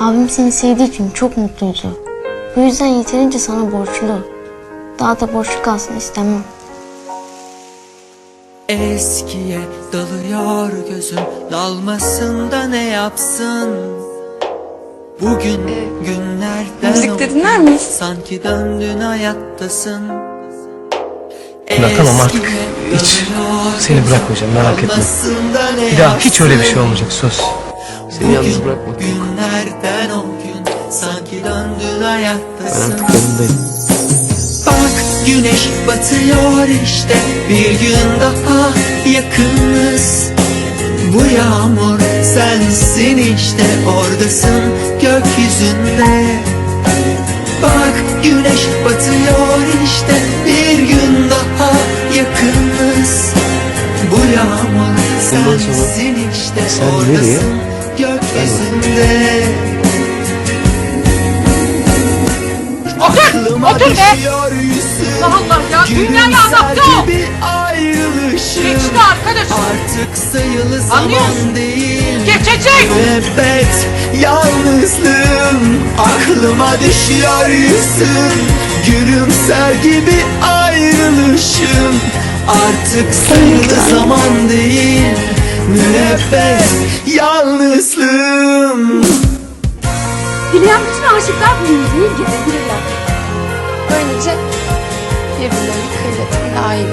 Abim seni sevdiği için çok mutluydu. Bu yüzden yeterince sana borçlu. Daha da borçlu kalsın istemem. Eskiye dalıyor gözüm Dalmasında ne yapsın Bugün günlerden müzik dinler miyiz? Sanki döndün hayattasın Bırak tamam artık. Hiç seni bırakmayacağım, merak etme. Bir daha hiç öyle bir şey olmayacak söz. Seni yalnız bırakma. Günlerden o gün Sanki döndün Ben hayattasın artık yanındayım. Bak güneş batıyor işte Bir gün daha yakınız Bu yağmur sensin işte Oradasın gökyüzünde Bak güneş batıyor işte Bir gün daha yakınız Bu yağmur sensin işte? Oradasın gökyüzünde Otur, otur be. Allah Allah ya, dünyayı anlattı o. Geçti arkadaşım. Artık sayılı zaman Anlıyorsun. değil Geçecek. Müebbet yalnızlığım Aklıma düşüyor yüzün Gülümser gibi ayrılışım Artık sayılı zaman değil Müebbet yalnızlığım Dileyen bütün aşıklar bu müziği görebilirler. Böylece birbirlerinin kıymetini daha iyi.